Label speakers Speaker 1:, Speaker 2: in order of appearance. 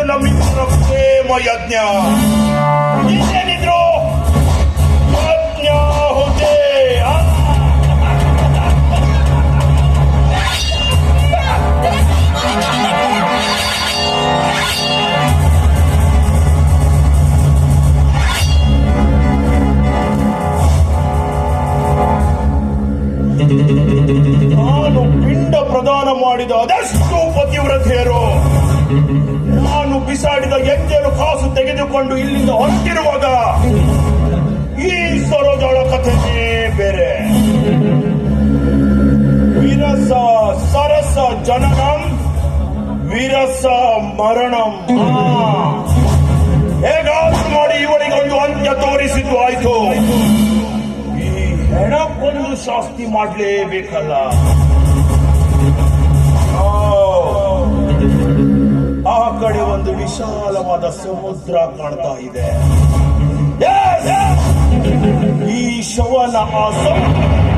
Speaker 1: ಇದು ನಮ್ಮಿಬ್ಬರ ಯಜ್ಞ ಯಜ್ಞ? ನಾನು ಪಿಂಡ ಪ್ರದಾನ ಮಾಡಿದ ಅದೆಷ್ಟು ಪತಿವ್ರತೆಯರು ಬಿಸಾಡಿದ ಎಂಜಲು ಕಾಸು ತೆಗೆದುಕೊಂಡು ಇಲ್ಲಿಂದ ಹೊರಟಿರುವಾಗ ಈ ಸರೋಜಳ ಕಥೆನೇ ಬೇರೆ. ವಿರಸ ಸರಸ ಜನನಂ, ವಿರಸ ಮರಣಂ. ಹೇಗಾದ್ರು ಮಾಡಿ ಇವಳಿಗೆ ಒಂದು ಅಂತ್ಯ ತೋರಿಸಿದ್ದು ಆಯ್ತು. ಈ ಹೆಣಕ್ಕೊಂದು ಶಾಸ್ತಿ ಮಾಡ್ಲೇಬೇಕಲ್ಲ. ಕಡೆ ಒಂದು ವಿಶಾಲವಾದ ಸಮುದ್ರ ಕಾಣ್ತಾ ಇದೆ. ಈ ಶವನ ಆ ಸಮುದ್ರ